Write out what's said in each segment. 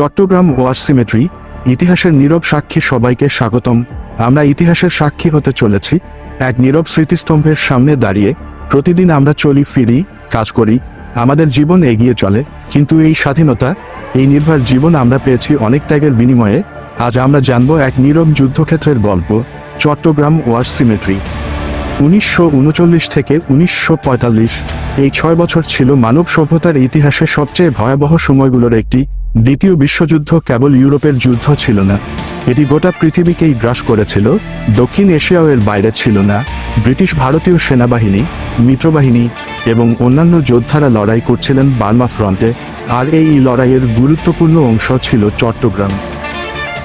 Chittagong war symmetry, ইতিহাসের নীরব সাক্ষী সবাইকে স্বাগতম। আমরা ইতিহাসের সাক্ষী হতে চলেছি। এক নীরব স্মৃতিস্তম্ভের সামনে দাঁড়িয়ে প্রতিদিন আমরা চলি, ফিরি, কাজ করি। আমাদের জীবন এগিয়ে চলে। কিন্তু এই স্বাধীনতা, এই নির্ভর জীবন আমরা পেয়েছি অনেক ত্যাগের বিনিময়ে। আজ আমরা জানব এক নীরব যুদ্ধক্ষেত্রের গল্প, চট্টগ্রাম ওয়ার সিমেট্রি। উনিশশো উনচল্লিশ থেকে উনিশশো পঁয়তাল্লিশ, এই ছয় বছর ছিল মানব সভ্যতার ইতিহাসে সবচেয়ে ভয়াবহ সময়গুলোর একটি। দ্বিতীয় বিশ্বযুদ্ধ কেবল ইউরোপের যুদ্ধ ছিল না। এটি গোটা পৃথিবীকেই গ্রাস করেছিল, দক্ষিণ এশিয়াও এর বাইরে ছিল না। ব্রিটিশ ভারতীয় সেনাবাহিনী, মিত্রবাহিনী এবং অন্যান্য যোদ্ধারা লড়াই করছিলেন বার্মা ফ্রন্টে। আর এই লড়াইয়ের গুরুত্বপূর্ণ অংশ ছিল চট্টগ্রাম।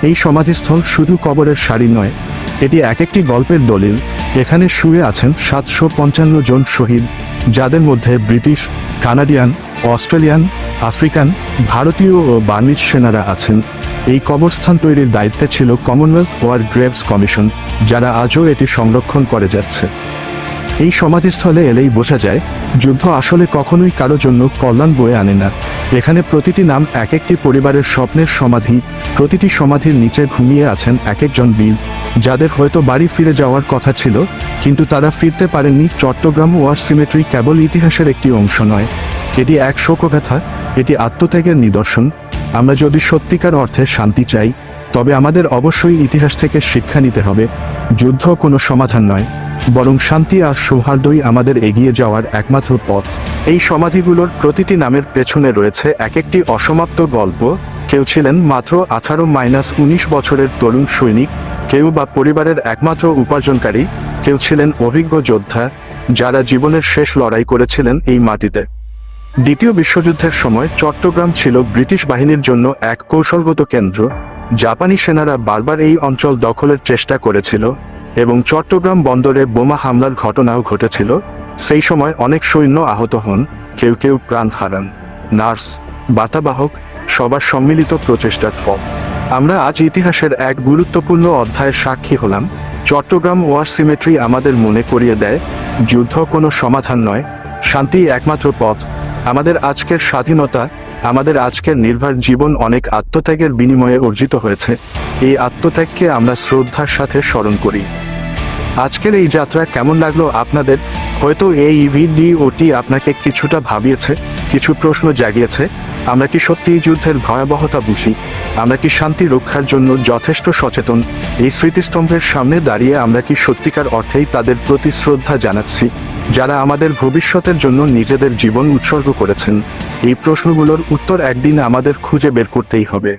এই সমাধিস্থল শুধু কবরের সারি নয়, এটি এক একটি গল্পের দলিল। এখানে শুয়ে আছেন সাতশো পঞ্চান্ন জন শহীদ, যাদের মধ্যে ব্রিটিশ, কানাডিয়ান অস্ট্রেলিয়ান, আফ্রিকান, ভারতীয় ও বার্মিজ সেনারা আছেন। এই কবরস্থান তৈরির দায়িত্বে ছিল কমনওয়েলথ ওয়ার গ্রেভস কমিশন যারা আজও এটি সংরক্ষণ করে যাচ্ছে। এই সমাধিস্থলে এলেই বোঝা যায়, যুদ্ধ আসলে কখনোই কারও জন্য কল্যাণ বয়ে আনে না। এখানে প্রতিটি নাম এক একটি পরিবারের স্বপ্নের সমাধি, প্রতিটি সমাধির নিচে ঘুমিয়ে আছেন এক একজন বীর, যাদের হয়তো বাড়ি ফিরে যাওয়ার কথা ছিল, কিন্তু তারা ফিরতে পারেননি চট্টগ্রাম ওয়ার সিমেট্রি কেবল ইতিহাসের একটি অংশ নয়। এটি এক শোকগাথা, এটি আত্মত্যাগের নিদর্শন। আমরা যদি সত্যিকার অর্থে শান্তি চাই, তবে আমাদের অবশ্যই ইতিহাস থেকে শিক্ষা নিতে হবে। যুদ্ধ কোনো সমাধান নয়। বরং শান্তি আর সৌহার্দ্যই আমাদের এগিয়ে যাওয়ার একমাত্র পথ। এই সমাধিগুলোর প্রতিটি নামের পেছনে রয়েছে এক একটি অসমাপ্ত গল্প। কেউ ছিলেন মাত্র আঠারো মাইনাস উনিশ বছরের তরুণ সৈনিক, কেউ বা পরিবারের একমাত্র উপার্জনকারী, কেউ ছিলেন অভিজ্ঞ যোদ্ধা, যারা জীবনের শেষ লড়াই করেছিলেন এই মাটিতে। দ্বিতীয় বিশ্বযুদ্ধের সময় চট্টগ্রাম ছিল ব্রিটিশ বাহিনীর জন্য এক কৌশলগত কেন্দ্র। জাপানি সেনারা বারবার এই অঞ্চল দখলের চেষ্টা করেছিল এবং চট্টগ্রাম বন্দরে বোমা হামলার ঘটনাও ঘটেছিল। সেই সময় অনেক সৈন্য আহত হন, কেউ কেউ প্রাণ হারান। নার্স বাতাবাহক সবার সম্মিলিত প্রচেষ্টার ফল আমরা আজ ইতিহাসের এক গুরুত্বপূর্ণ অধ্যায়ের সাক্ষী হলাম। চট্টগ্রাম ওয়ার সিমেট্রি আমাদের মনে করিয়ে দেয়, যুদ্ধ কোনো সমাধান নয়, শান্তি একমাত্র পথ। আমাদের আজকের স্বাধীনতা, আমাদের আজকের নির্ভর জীবন অনেক আত্মত্যাগের বিনিময়ে অর্জিত হয়েছে। এই আত্মত্যাগকে আমরা শ্রদ্ধার সাথে স্মরণ করি। আজকের এই যাত্রা কেমন লাগল আপনাদের? হয়তো এই ভিডিওটি আপনাকে কিছুটা ভাবিয়েছে, কিছু প্রশ্ন জাগিয়েছে। আমরা কি সত্যিই যুদ্ধের ভয়াবহতা বুঝি? আমরা কি শান্তি রক্ষার জন্য যথেষ্ট সচেতন? এই স্মৃতিস্তম্ভের সামনে দাঁড়িয়ে আমরা কি সত্যিকার অর্থেই তাদের প্রতি শ্রদ্ধা জানাচ্ছি? যারা আমাদের ভবিষ্যতের জন্য নিজেদের জীবন উৎসর্গ করেছেন, এই প্রশ্নগুলোর উত্তর একদিন আমাদের খুঁজে বের করতেই হবে।